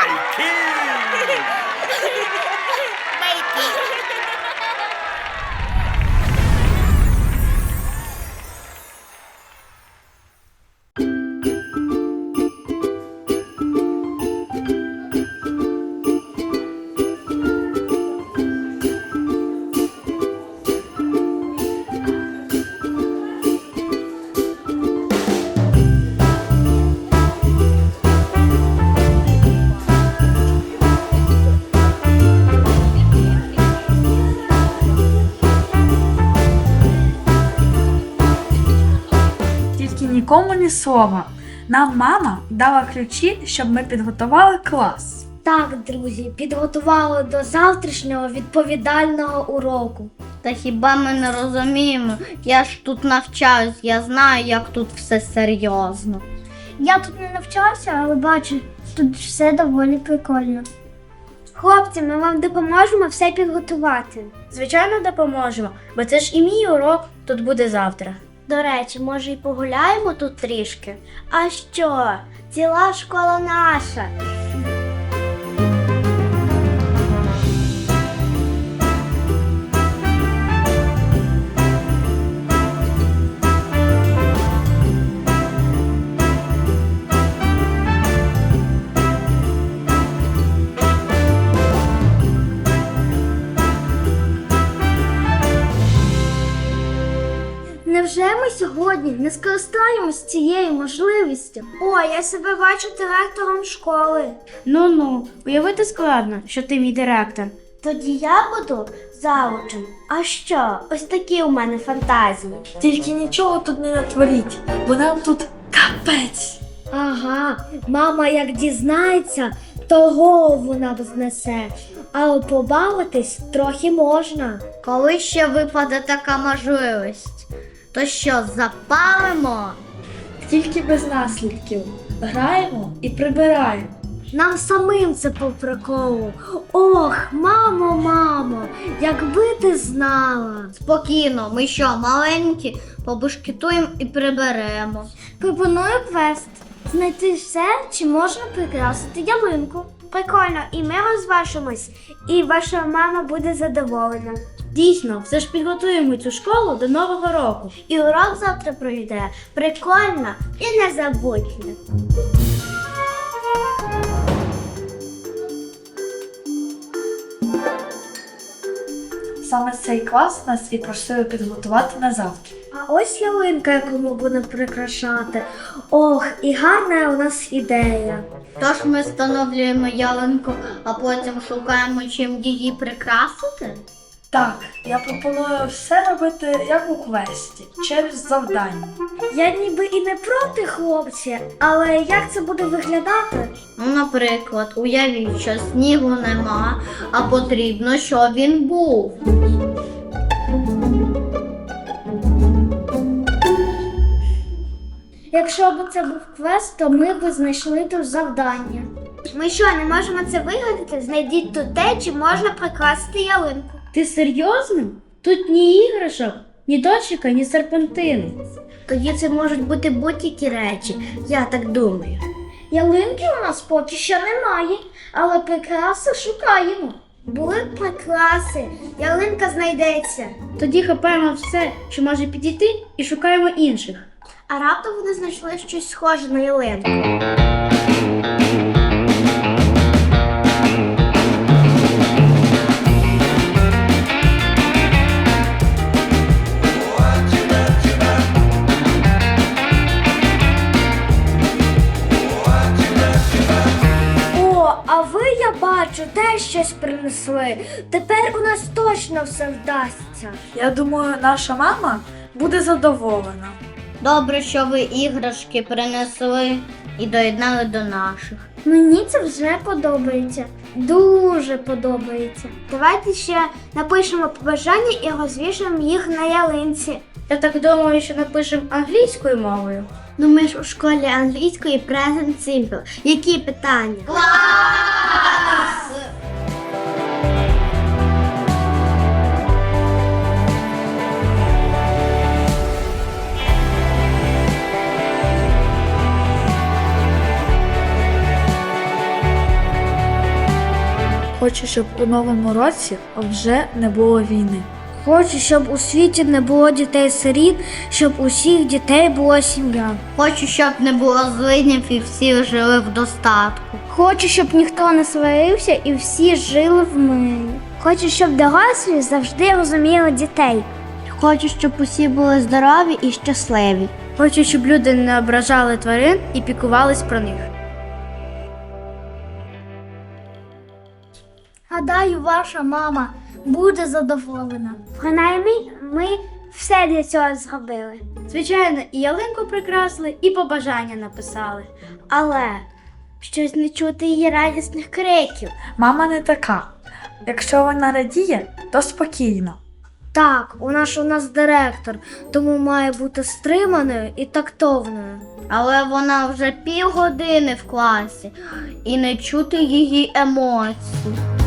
Байки! Тільки нікому ні слова. Нам мама дала ключі, щоб ми підготували клас. Так, друзі, підготували до завтрашнього відповідального уроку. Та хіба ми не розуміємо? Я ж тут навчаюсь, я знаю, як тут все серйозно. Я тут не навчався, але бачу, тут все доволі прикольно. Хлопці, ми вам допоможемо все підготувати. Звичайно, допоможемо, бо це ж і мій урок тут буде завтра. До речі, може і погуляємо тут трішки? А що? Ціла школа наша. Невже ми сьогодні не скористаємось цією можливістю? О, я себе бачу директором школи. Ну ну, уявити складно, що ти мій директор. Тоді я буду заучем. А що? Ось такі у мене фантазії. Тільки нічого тут не натворіть, бо нам тут капець. Ага, мама як дізнається, то голову нам знесе. Але побавитись трохи можна. Коли ще випаде така можливість, то що, запалимо? Тільки без наслідків. Граємо і прибираємо. Нам самим це по приколу. Ох, мамо, мамо, якби ти знала. Спокійно, ми що, маленькі, побушкетуємо і приберемо. Пропоную квест. Знайти все, чи можна прикрасити ялинку. Прикольно, і ми розважимось, і ваша мама буде задоволена. Дійсно, все ж підготуємо цю школу до нового року. І урок завтра пройде. Прикольно і незабутньо. Саме цей клас нас і просили підготувати на завтра. А ось ялинка, яку ми будемо прикрашати. Ох, і гарна у нас ідея. Тож ми встановлюємо ялинку, а потім шукаємо, чим її прикрасити. Так, я пропоную все робити як у квесті, через завдання. Я ніби і не проти хлопці, але як це буде виглядати? Ну, наприклад, уявіть, що снігу нема, а потрібно, щоб він був. Якщо б це був квест, то ми б знайшли тут завдання. Ми що, не можемо це вигадати? Знайдіть тут те, чи можна прикрасити ялинку. Ти серйозно? Тут ні іграшок, ні дощика, ні серпентини. Тоді це можуть бути будь-які речі, я так думаю. Ялинки у нас поки що немає, але прикраси шукаємо. Були б прикраси, ялинка знайдеться. Тоді хапаємо все, що може підійти, і шукаємо інших. А раптом вони знайшли щось схоже на ялинку. О, а ви, я бачу, теж щось принесли. Тепер у нас точно все вдасться. Я думаю, наша мама буде задоволена. Добре, що ви іграшки принесли і доєднали до наших. Мені це вже подобається. Дуже подобається. Давайте ще напишемо побажання і розвішаємо їх на ялинці. Я так думаю, що напишемо англійською мовою. Ну ми ж у школі англійської Present Simple. Які питання? Хочу, щоб у новому році вже не було війни. Хочу, щоб у світі не було дітей-сиріт, щоб у всіх дітей була сім'я. Хочу, щоб не було злиднів і всі жили в достатку. Хочу, щоб ніхто не сварився і всі жили в мирі. Хочу, щоб дорослі завжди розуміли дітей. Хочу, щоб усі були здорові і щасливі. Хочу, щоб люди не ображали тварин і пікувались про них. Гадаю, ваша мама буде задоволена. Принаймні, ми все для цього зробили. Звичайно, і ялинку прикрасили, і побажання написали. Але щось не чути її радісних криків. Мама не така. Якщо вона радіє, то спокійно. Так, у нас у нас директор, тому має бути стриманою і тактовною. Але вона вже півгодини в класі і не чути її емоцій.